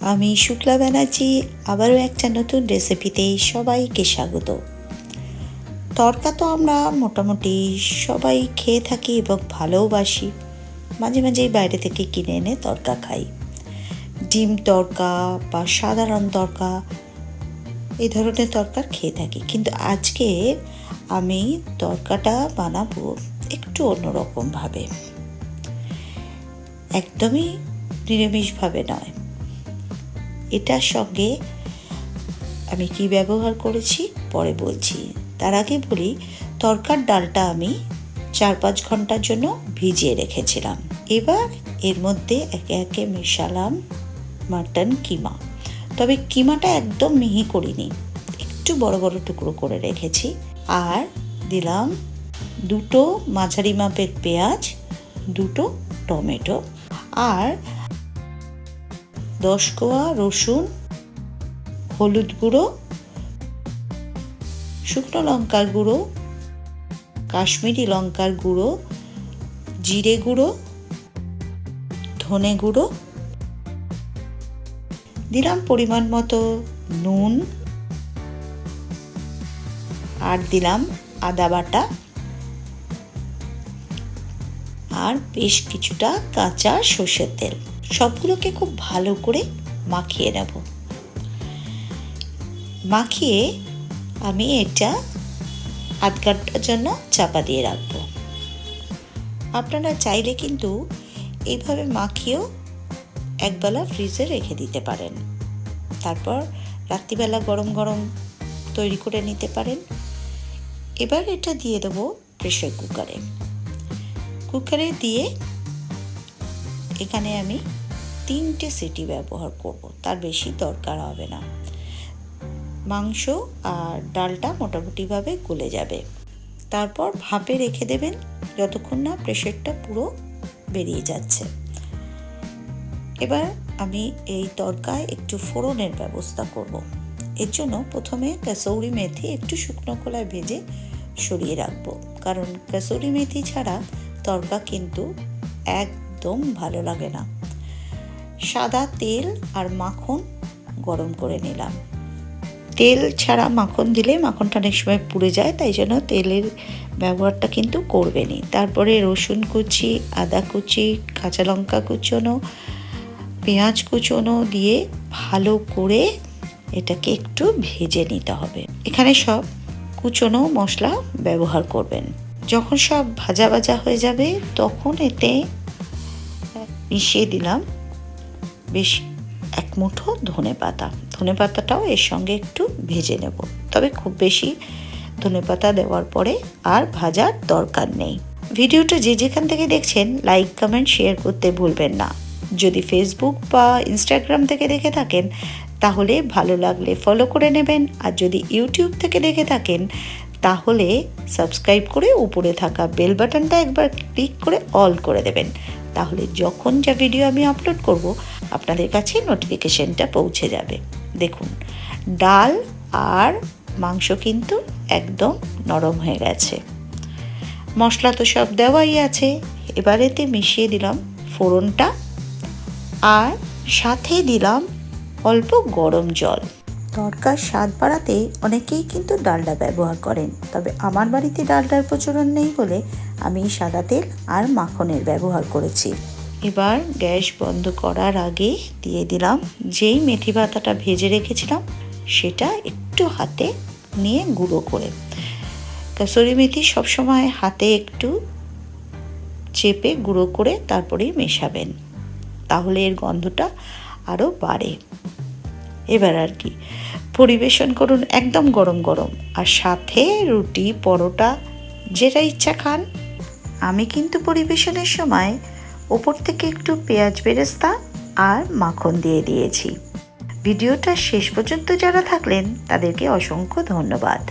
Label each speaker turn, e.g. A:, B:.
A: আমি শুক্লা ব্যানার্জি, আবারও একটা নতুন রেসিপিতে সবাইকে স্বাগত। তরকা তো আমরা মোটামুটি সবাই খেয়ে থাকি এবং ভালোবাসি। মাঝে মাঝেই বাইরে থেকে কিনে এনে তরকা খাই। ডিম তরকা বা সাধারণ তরকা এই ধরনের তরকার খেয়ে থাকি। কিন্তু আজকে আমি তরকাটা বানাবো একটু অন্যরকমভাবে। একদমই নিরামিষভাবে নয়। এটার সঙ্গে আমি কি ব্যবহার করেছি? পরে বলছি। তার আগে বলি, তরকার ডালটা আমি চার পাঁচ ঘণ্টার জন্য ভিজিয়ে রেখেছিলাম। এবার এর মধ্যে একে একে মেশালাম মাটন কিমা। তবে কিমাটা একদম মিহি করিনি। একটু বড় বড় টুকরো করে রেখেছি। আর দিলাম দুটো মাঝারি মাপের পেঁয়াজ, দুটো টমেটো। আর দশ কোয়া, রসুন, হলুদ গুঁড়ো, শুকনো লঙ্কার গুঁড়ো, কাশ্মীরি লঙ্কার গুঁড়ো, জিরে গুঁড়ো, ধনে গুঁড়ো, দিলাম পরিমাণ মতো নুন আর দিলাম আদা বাটা আর বেশ কিছুটা কাঁচা সর্ষের তেল। সবগুলোকে খুব ভালো করে মাখিয়ে নেব। মাখিয়ে আমি এটা আধ ঘণ্টার জন্য চাপা দিয়ে রাখব। আপনারা চাইলে কিন্তু এইভাবে মাখিয়েও একবেলা ফ্রিজে রেখে দিতে পারেন। তারপর রাত্রিবেলা গরম গরম তৈরি করে নিতে পারেন। এবার এটা দিয়ে দেবো প্রেশার কুকারে। কুকারে দিয়ে এখানে আমি তিনটে সিটি ব্যবহার করব, তার বেশি দরকার হবে না। মাংস আর ডালটা মোটামুটিভাবে গলে যাবে। তারপর ভাপে রেখে দেবেন যতক্ষণ না প্রেশারটা পুরো বেরিয়ে যাচ্ছে। এবার আমি এই তরকায় একটু ফোড়নের ব্যবস্থা করব। এর জন্য প্রথমে কাসৌরি মেথি একটু শুকনো খোলায় ভেজে সরিয়ে রাখব। কারণ কাসৌরি মেথি ছাড়া তরকা কিন্তু একদম ভালো লাগে না। সাদা তেল আর মাখন গরম করে নিলাম। তেল ছাড়া মাখন দিলে মাখনটা অনেক সময় পুড়ে যায়, তাই জন্য তেলের ব্যবহারটা কিন্তু করবেনি তারপরে রসুন কুচি, আদা কুচি, কাঁচা লঙ্কা কুচোনো, পেঁয়াজ কুচোনো দিয়ে ভালো করে এটাকে একটু ভেজে নিতে হবে। এখানে সব কুচোনো মশলা ব্যবহার করবেন। যখন সব ভাজা ভাজা হয়ে যাবে, তখন এতে মিশিয়ে দিলাম বেশ এক মুঠো ধনে পাতা। ধনে পাতাটাও এর সঙ্গে একটু ভেজে নেব। তবে খুব বেশি ধনে পাতা দেওয়ার পরে আর ভাজার দরকার নেই। ভিডিওটা যে যেখান থেকে দেখছেন লাইক কমেন্ট শেয়ার করতে ভুলবেন না। যদি ফেসবুক বা ইনস্টাগ্রাম থেকে দেখে থাকেন, তাহলে ভালো লাগলে ফলো করে নেবেন। আর যদি ইউটিউব থেকে দেখে থাকেন, তাহলে সাবস্ক্রাইব করে উপরে থাকা বেল বাটনটা একবার ক্লিক করে অল করে দেবেন। তাহলে যখন যা ভিডিও আমি আপলোড করব, আপনাদের কাছে নোটিফিকেশনটা পৌঁছে যাবে। দেখুন, ডাল আর মাংস কিন্তু একদম নরম হয়ে গেছে। মশলা তো সব দেওয়াই আছে। এবারেতে মিশিয়ে দিলাম ফোড়নটা আর সাথে দিলাম অল্প গরম জল। তরকার স্বাদ বাড়াতে অনেকেই কিন্তু ডালডা ব্যবহার করেন। তবে আমার বাড়িতে ডালডার প্রচলন নেই বলে আমি সাদা তেল আর মাখনের ব্যবহার করেছি। এবার গ্যাস বন্ধ করার আগে দিয়ে দিলাম যেই মেথি পাতাটা ভেজে রেখেছিলাম, সেটা একটু হাতে নিয়ে গুঁড়ো করে। কাসুরি মেথি সবসময় হাতে একটু চেপে গুঁড়ো করে তারপরেই মেশাবেন, তাহলে এর গন্ধটা আরও বাড়ে। এবার আর কি পরিবেশন করুন একদম গরম গরম। আর সাথে রুটি, পরোটা, যেটা ইচ্ছা খান। আমি কিন্তু পরিবেশনের সময় ওপর থেকে একটু পেঁয়াজ বেরেস্তা আর মাখন দিয়ে দিয়েছি। ভিডিওটা শেষ পর্যন্ত যারা থাকলেন, তাদেরকে অসংখ্য ধন্যবাদ।